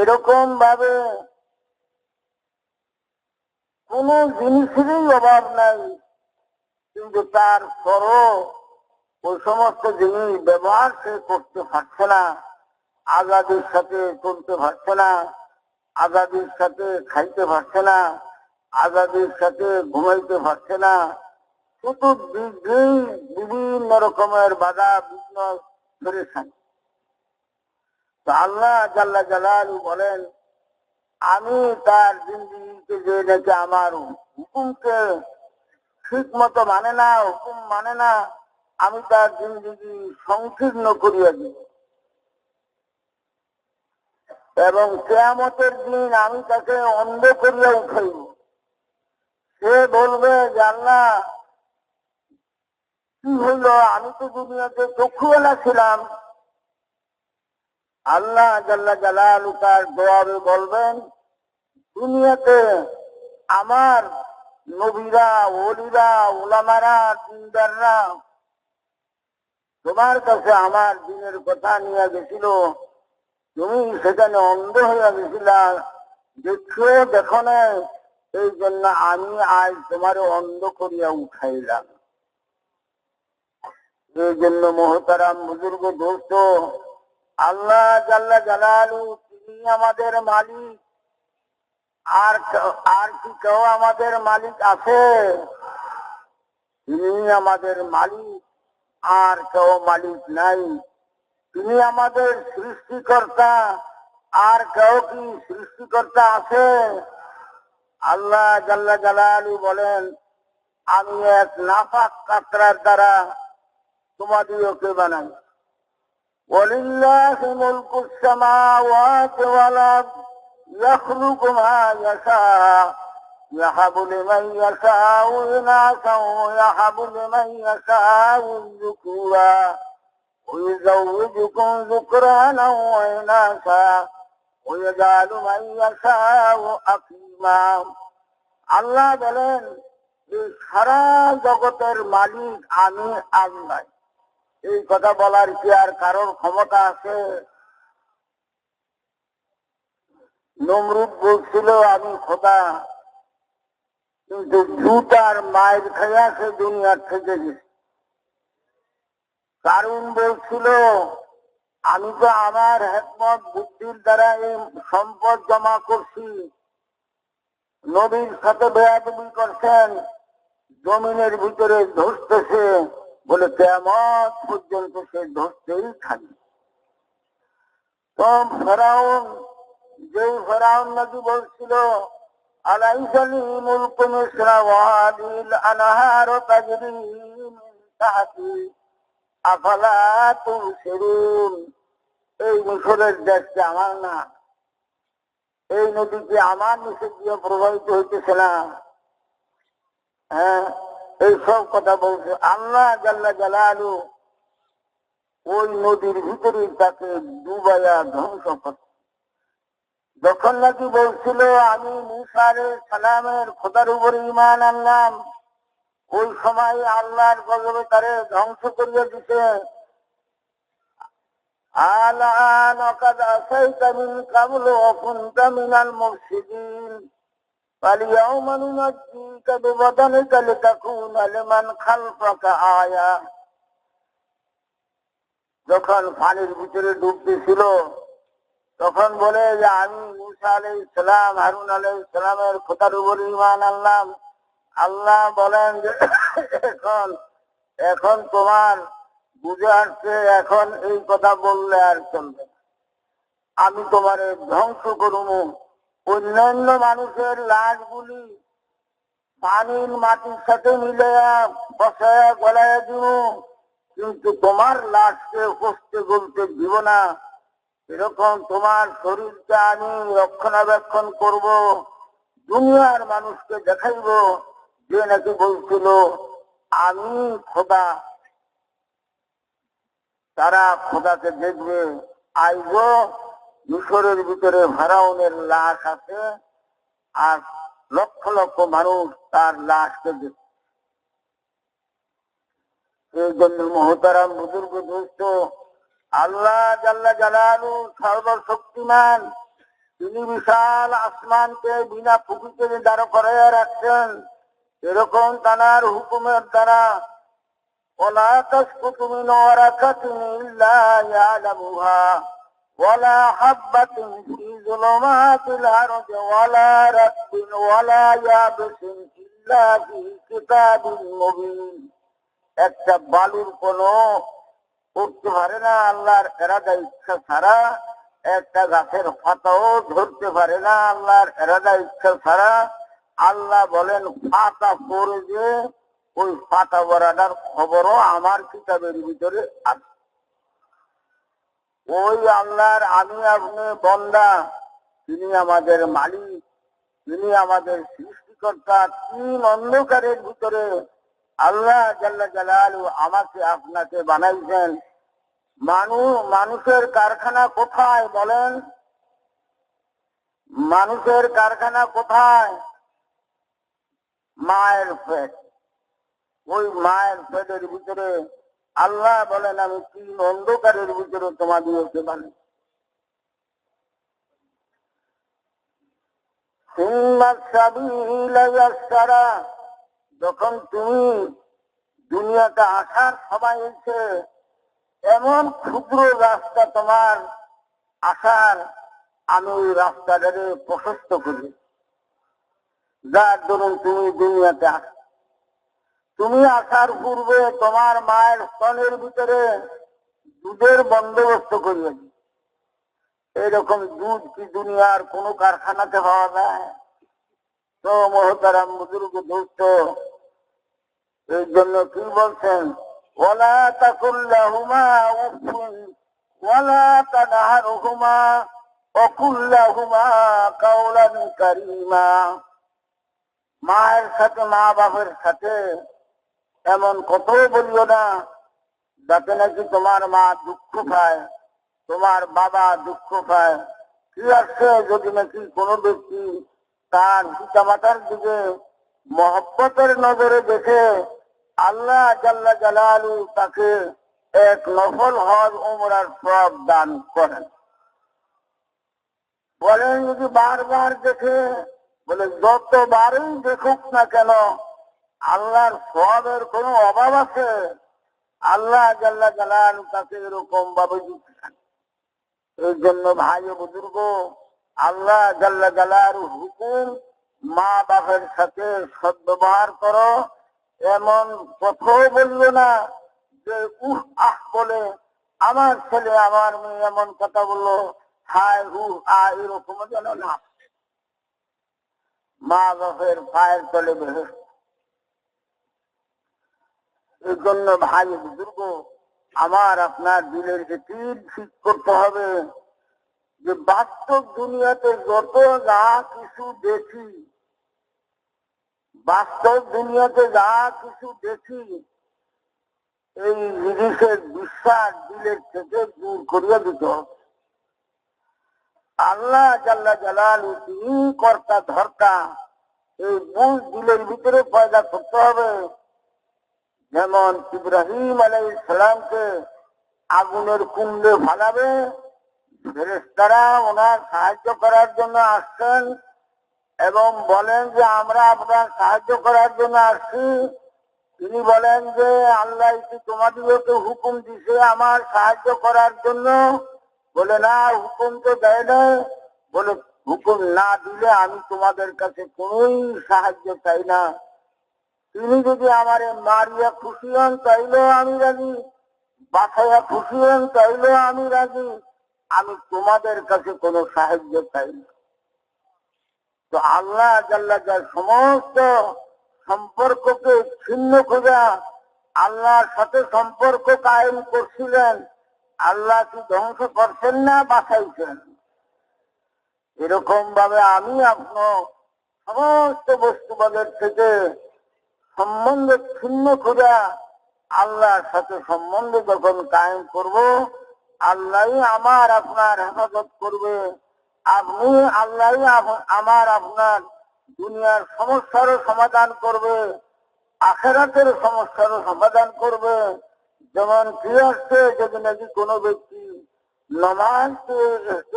এরকম ভাবে কোন জিনিসেরই অভাব নাই, কিন্তু তার পরও ওই সমস্ত জিনিস ব্যবহার সে করতে পারছে না, আজাদির সাথে চলতে পারছে না, আজাদির সাথে খাইতে পারছে না, আজাদির সাথে ঘুমাইতে পারছে না। চতুর্দিকেই বিভিন্ন রকমের বাধা, বিঘ্ন ধরেছেন আল্লাহ জাল্লা জালালু বলেন, আমি তার জিন্দিগিকে যে নাকি আমার হুকুমকে ঠিক মতো মানে না, হুকুম মানে না, আমি তার জিন্দিগি সংকীর্ণ করিয়া দিব। এবং কেয়ামতের দিন আমি তাকে অন্ধ করিয়া উঠাইব। সে বলবে যে, আল্লাহ, কি হইল? আমি তো দুনিয়াতে চক্ষুওয়ালা ছিলাম। আল্লাহ জাল্লা জালালু তার জবাবে বলবেন, দুনিয়াতে আমার নবীরা, ওলিরা ওলামারা দিনদাররা তোমার কাছে আমার দিনের কথা নিয়ে গেছিল। তুমি সেখানে অন্ধ হয়ে গেছিলা। দেখো না। এই জন্য আমি আজ তোমার অন্ধ করিয়া উঠাইলাম। এই জন্য মহতারাম বুজুর্গ দোস্ত আল্লাহ জাল্লা জালালু, তিনি আমাদের মালিক। আর আর কি কেউ আমাদের মালিক আছে? তিনি আমাদের মালিক। আর কেউ মালিক নাই। তিনি আমাদের সৃষ্টিকর্তা। আর কেউ কি সৃষ্টিকর্তা আছে? আল্লাহ জাল্লা জালালু বলেন, আমি এক নাফাক কাতরার দ্বারা তোমাদিওকে বানাই। ولله ملك السماوات والأرض يخلق ما يشاء يهب لمن يشاء إناثا ويهب لمن يشاء الذكورا ويزوجكم ذكرانا وإناثا ويجعل من يشاء أقيما আল্লাহ বলেন এই সারা জগতের মালিক আমি আল্লাহ এই কথা বলার কি আর কারোর ক্ষমতা আছে? নমরুদ বলছিল, আমি খোদা, কিন্তু জুতার মায়ের খাইয়া সে দুনিয়ার থেকে কারণ বলছিল, আমি তো আমার হেকমত, বুদ্ধির দ্বারা এই সম্পদ জমা করছি। নবীর সাথে বেয়াদবি করছেন, জমিনের ভিতরে ধসতেছে। বলে কেমন পর্যন্ত সে ধসতেই থাকবে। তো ফেরাউন, যেই ফেরাউন নাকি বলছিল এই আমার না? এই আমার নিচে প্রবাহিত হইতেছে না? হ্যাঁ? এই সব কথা বলছে। আল্লাহ জাল্লা জালালু ওই নদীর ভিতরে তাকে ডুবাইয়া ধ্বংস করত যখন নাকি বলছিল, আমি মুসারে সালামের খোদার উপরে ইমান আনলাম। ওই সময় আল্লাহর গজবে তারে ধ্বংস করিয়ে দিতে আল্লাহ নকাদ আসাই আসাইতা মিন কামলো অকুন্তা মিনাল মসজিদিন فاليوم ننجيك ببدنك لتكون لمن خلفك آية যখন পানির ভিতরে ডুবতেছিল তখন বলে যে আমি মুসা আলাই ইসলাম হারুন আলাই ইসলামের খোদার উপর ইমান আনলাম আল্লাহ বলেন যে এখন এখন তোমার বুঝে আসছে এখন এই কথা বললে আর চলবে না। আমি তোমার ধ্বংস করুন অন্যান্য মানুষের লাশগুলি পানির মাটির সাথে মিলে বসায় গলায় দিব কিন্তু তোমার লাশকে হস্তে গলতে দিব না। এরকম তোমার শরীরকে আমি রক্ষণাবেক্ষণ করব, দুনিয়ার মানুষকে দেখাইব, যে নাকি বলছিল, আমি খোদা। তারা খোদাকে দেখবে আইব মিশরের ভিতরে ভারাউনের লাশ আছে, আর লক্ষ লক্ষ মানুষ তার লাশকে দেখছে এই জন্য মহতারাম, বুজুর্গ, দুষ্ট, আল্লাহ জাল্লা জালালু সর্বশক্তিমান, তিনি বিশাল আসমানকে বিনা পুকুরকে দাঁড় করে রাখছেন। এরকম তানার হুকুমের দ্বারা, ওলা তুমি নরাখা তুমি ইল্লা ইয়ালামুহা। ولا حبة في ظلمات الأرض ولا رب ولا يابس إلا في كتاب مبين একটা বালুর কোনো করতে পারে না আল্লাহর এরাদা ইচ্ছা ছাড়া একটা গাছের পাতাও ধরতে পারে না আল্লাহর এরাদা ইচ্ছা ছাড়া আল্লাহ বলেন পাতা পড়ে যে ওই পাতা বরাটার খবরও আমার কিতাবের ভিতরে আছে ওই আল্লাহর আমি আপনি বন্দা, তিনি আমাদের মালিক, তিনি আমাদের সৃষ্টিকর্তা, তিন অন্ধকারের ভিতরে আল্লাহ জাল্লা জালালু আমাকে আপনাকে বানাইছেন। মানুষ মানুষের কারখানা কোথায় বলেন? মানুষের কারখানা কোথায়? মায়ের পেট ওই মায়ের পেটের ভিতরে আল্লাহ বলেন, আমি তিন অন্ধকারের ভিতরে তোমাদেরকে বানাই যখন তুমি দুনিয়াতে আসার সময় এসে এমন ক্ষুদ্র রাস্তা তোমার আসার, আমি ওই রাস্তাটাকে প্রশস্ত করি। যার ধরুন তুমি দুনিয়াতে আস তুমি আসার পূর্বে তোমার মায়ের স্তনের ভিতরে দুধের বন্দোবস্ত করিয়েছি এরকম দুধ কি দুনিয়ার কোন কারখানাতে পাওয়া যায়? তো মহতারাম বুজুর্গ দোস্ত এই জন্য কি বলছেন? মায়ের সাথে মা বাপের সাথে এমন কত বলিও না, যাতে নাকি তোমার মা দুঃখ পায়, তোমার বাবা দুঃখ পায়। কি আছে যদি নাকি কোনো ব্যক্তি তার পিতা মাতার দিকে মহব্বতের নজরে দেখে, আল্লাহ জাল্লা জালালু তাকে এক নফল হজ উমরার সব দান করেন। বলেন যদি বারবার দেখে, বলে যতবারই দেখুক না কেন আল্লাহর সবের কোনো অভাব আছে? আল্লাহ জাল্লা জালাল তাকে এরকম ভাবে এই জন্য ভাই বুজুর্গ, আল্লাহ জাল্লা জালার হুকুম মা বাপের সাথে সদ্ব্যবহার করো। এমন কথাও বলল না যে, উহ, আহ বলে, আমার ছেলে, আমার মেয়ে এমন কথা বলল, হায়, উহ, আহ এরকম যেন না মা বাপের পায়ের তলে বেহেস্ত জন্য ভাই বুজুর্গ, আমার আপনার দিলের তীর ঠিক করতে হবে যে বাস্তব দুনিয়াতে যত যা কিছু দেখি, বাস্তব দুনিয়াতে যা কিছু দেখি, এই জিনিসের বিশ্বাস দিলের থেকে দূর করিয়া দিতে আল্লাহ জাল্লা জালাল কর্তা ধর্তা, এই বুঝ দিলের ভিতরে পয়দা করতে হবে। যেমন ইব্রাহিম আলাই ইসলামকে আগুনের কুণ্ডে ভাগাবে ফেরেস্তারা ওনার সাহায্য করার জন্য আসছেন এবং বলেন যে, আমরা আপনার সাহায্য করার জন্য আসছি। তিনি বলেন যে, আল্লাহ কি তোমাদেরকে হুকুম দিছে আমার সাহায্য করার জন্য। বলে, না, হুকুম তো দেয় না বলে, হুকুম না দিলে আমি তোমাদের কাছে কোনোই সাহায্য চাই না। তিনি যদি আমার মারিয়া খুশি হন, তাইলেও আমি রাজি। বাসাইয়া খুশি হন, তাইলেও আমি রাজি। আমি তোমাদের কাছে কোনো সাহায্য চাই না। তো আল্লাহ সমস্ত সম্পর্ককে ছিন্ন খোঁজা আল্লাহর সাথে সম্পর্ক কায়েম করছিলেন, আল্লাহ কি ধ্বংস করছেন না বাঁচাইছেন? এরকম ভাবে আমি আপনার সমস্ত বস্তুবাদের থেকে সম্বন্ধ ছিন্ন করে আল্লাহর সাথে সম্বন্ধ যখন কায়েম করব আল্লাহ আমার আপনার হেফাজত করবে। আপনি আল্লাহ আমার আপনার দুনিয়ার সমস্যারও সমাধান করবে, আখেরাতের সমস্যারও সমাধান করবে। যেমন কি আসছে, যদি নাকি কোনো ব্যক্তি নমাজ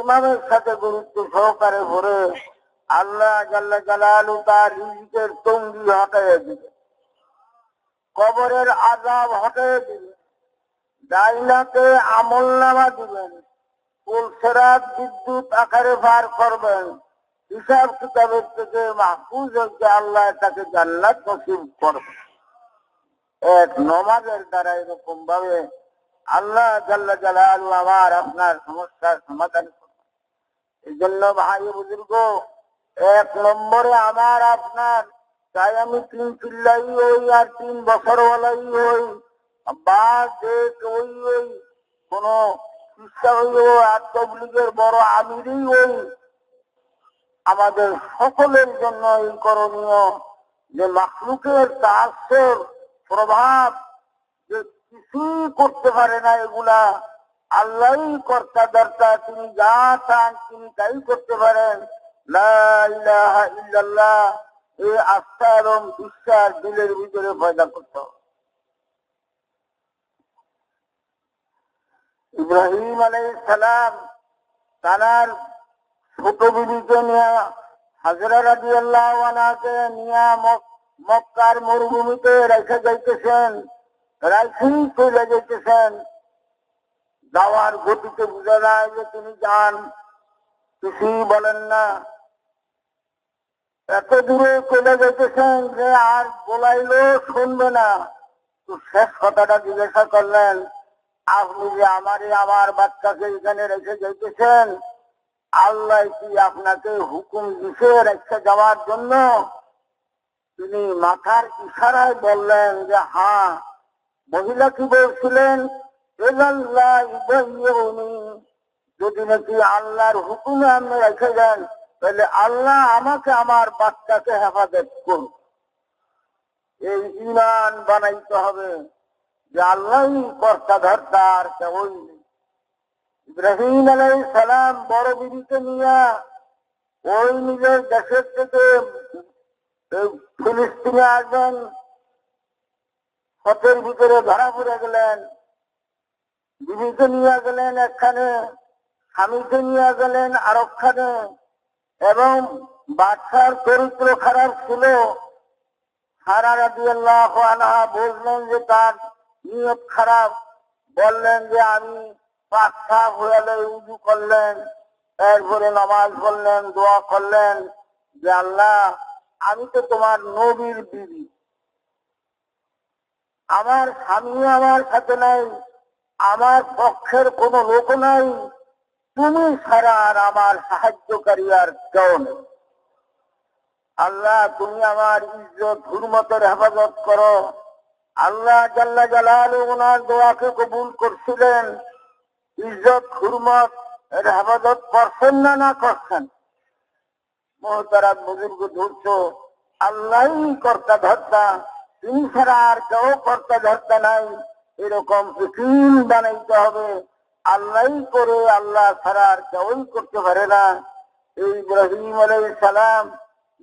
ইমামের সাথে গুরুত্ব সহকারে ভরে আল্লাহ জাল্লা জালালু তার রিজিকের তঙ্গি হটাইয়া দিবে। কবরের আজাব হটাইয়া দিবে ডাইনাকে আমল নামা দিবেন। পুলসেরাত বিদ্যুৎ, আকারে পার করবেন। হিসাব কিতাবের থেকে মাহফুজ হচ্ছে আল্লাহ তাকে জান্নাত নসিব করবে এক নমাজের দ্বারা এরকম ভাবে আল্লাহ জাল্লা জালালু আমার আপনার সমস্যার সমাধান করবে এই জন্য ভাই বুজুর্গ, এক নম্বরে আমার আপনার চাই আমি তিন চিল্লাই হই আর তিন বছর ওয়ালাই হই। বা যে ওই ওই কোন শিক্ষা হইল বড় আমিরই ওই আমাদের সকলের জন্য এই করণীয় যে মাখলুকের তাসর প্রভাব যে কিছুই করতে পারে না এগুলা, আল্লাহই কর্তা দর্তা তিনি যা চান তিনি তাই করতে পারেন। লা ইলাহা ইল্লাল্লাহ। এই আস্থা এবং বিশ্বাস দিলের ভিতরে পয়দা করতে। ইব্রাহিম আলাইহিস সালাম তার ছোট বিবিকে নিয়ে হাজরা রাজি আল্লাহকে নিয়ে মক্কার মরুভূমিতে রেখে যাইতেছেন রাইখেই চলে যাইতেছেন। যাওয়ার গতিতে বুঝা যায় যে তিনি যান, কিছুই বলেন না। এত দূরে চলে যাইতেছেন যে আর বলাইলেও শুনবে না। তো শেষ কথাটা জিজ্ঞাসা করলেন, আপনি যে আমারই আমার বাচ্চাকে এখানে রেখে যাইতেছেন, আল্লাহ কি আপনাকে হুকুম দিছে রেখে যাওয়ার জন্য? তিনি মাথার ইশারায় বললেন যে হ্যাঁ মহিলা কি বলছিলেন? যদি নাকি আল্লাহর হুকুমে আপনি রেখে দেন তাহলে আল্লাহ আমাকে আমার বাচ্চাকে হেফাজত করুন। এই ইমান বানাইতে হবে যে আল্লাহ কর্তা ধর্তা আর কেউই ইব্রাহিম আলাই সালাম বড় বিবিকে নিয়ে ওই নিজের দেশের থেকে ফিলিস্তিনে আসবেন হতের ভিতরে ধরা পড়ে গেলেন। বিবিকে নিয়ে গেলেন একখানে, স্বামীকে নিয়ে গেলেন আরক্ষানে এবং বাচ্চার চরিত্র খারাপ ছিল। আনহা বললেন যে তার নিয়ত খারাপ। বললেন যে আমি পাক সাফ হয়ে উজু করলেন, এরপরে নামাজ পড়লেন, দোয়া করলেন যে, আল্লাহ, আমি তো তোমার নবীর বিবি। আমার স্বামী আমার সাথে নাই, আমার পক্ষের কোনো লোক নাই তুমি ছাড়া আর আমার সাহায্যকারী আর কেউ নেই আল্লাহ, তুমি আমার ইজ্জত, হুরমতের হেফাজত করো। আল্লাহ জাল্লা জালাল ওনার দোয়াকে কবুল করছিলেন। ইজ্জত, হুরমত এর হেফাজত করছেন না না করছেন? মহতারা বুজুর্গ ধরছ আল্লাহ কর্তা ধর্তা তুমি ছাড়া আর কেউ কর্তা ধর্তা নাই। এরকম বানাইতে হবে। আল্লাহ করে আল্লাহ ছাড়া আর কেউই করতে পারে না। এই ইব্রাহিম আলাই সালাম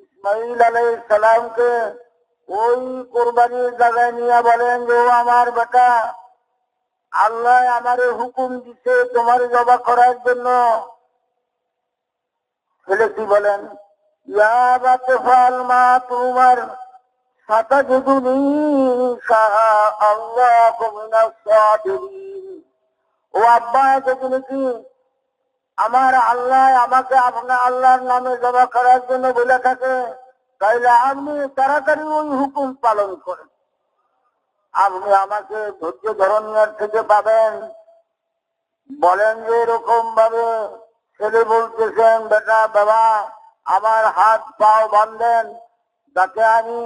ইসমাইল আলাই সালামকে ওই কোরবানির জায়গায় নিয়ে বলেন, ও আমার বেটা, আল্লাহ আমার হুকুম দিছে তোমার জবা করার জন্য। ছেলে কি বলেন মা তোমার সাতা যদুনি ও আব্বা যদি কি? আমার আল্লাহ আমাকে আপনার আল্লাহর নামে জবা করার জন্য বলে থাকে, তাইলে আপনি তাড়াতাড়ি ওই হুকুম পালন করেন। আপনি আমাকে ধৈর্য ধরনের থেকে পাবেন। বলেন যে এরকম ভাবে ছেলে বলতেছেন, বেটা, বাবা, আমার হাত পাও বাঁধেন যাতে আমি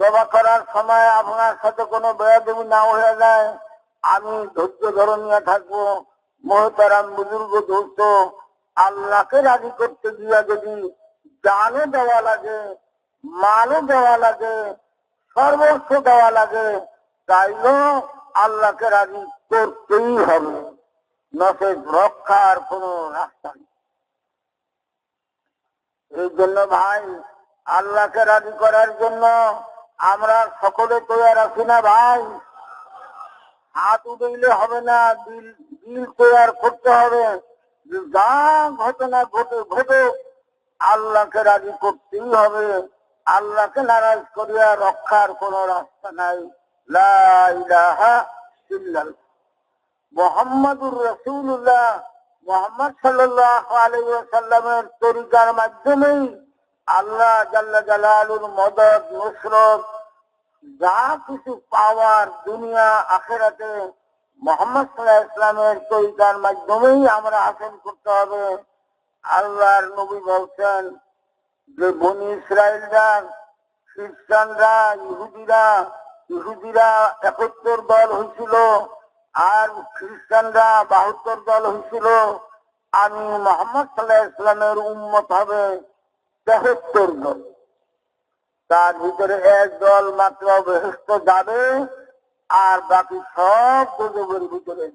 জবা করার সময় আপনার সাথে কোনো বেয়াদবি না হয়ে যায়। আমি ধৈর্য ধরনীয় থাকব, মহতারাম বুজুর্গ ধৈর্য আল্লাহকে রাজি করতে গিয়া যদি জানও দেওয়া লাগে মালও দেওয়া লাগে, সর্বস্ব দেওয়া লাগে চাইলেও আল্লাহকে রাজি করতেই হবে। নসে রক্ষার কোন রাস্তা নেই। এই জন্য ভাই, আল্লাহকে রাজি করার জন্য আমরা সকলে তৈরি আছি না ভাই? হাত উঠেইলে হবে না, দিল দিল তৈরি করতে হবে? যে ঘটনা ঘটে ঘটে, আল্লাহকে রাজি করতেই হবে। আল্লাহকে নারাজ করিয়া রক্ষার কোন রাস্তা নাই। মোহাম্মদুর রসুল্লাহ মোহাম্মদ সাল্লাহ তরিকার মাধ্যমেই আল্লাহ জাল্লা জালালুর মদত, নুসরত যা কিছু পাওয়ার দুনিয়া, আখেরাতে মোহাম্মদ সাল্লাহ ইসলামের তরিকার মাধ্যমেই আমরা হাসিল করতে হবে। আল্লাহর নবী বলছেন যে, বনি ইসরায়েলরা খ্রিস্টানরা, ইহুদিরা ইহুদিরা একাত্তর দল হয়েছিল আর খ্রিস্টানরা বাহাত্তর দল হয়েছিল। আমি মোহাম্মদ সাল্লাহ ইসলামের উন্মত হবে তেহাত্তর দল। তার ভিতরে এক দল মাত্র বেহস্ত যাবে আর বাকি সব গজবের ভিতরে।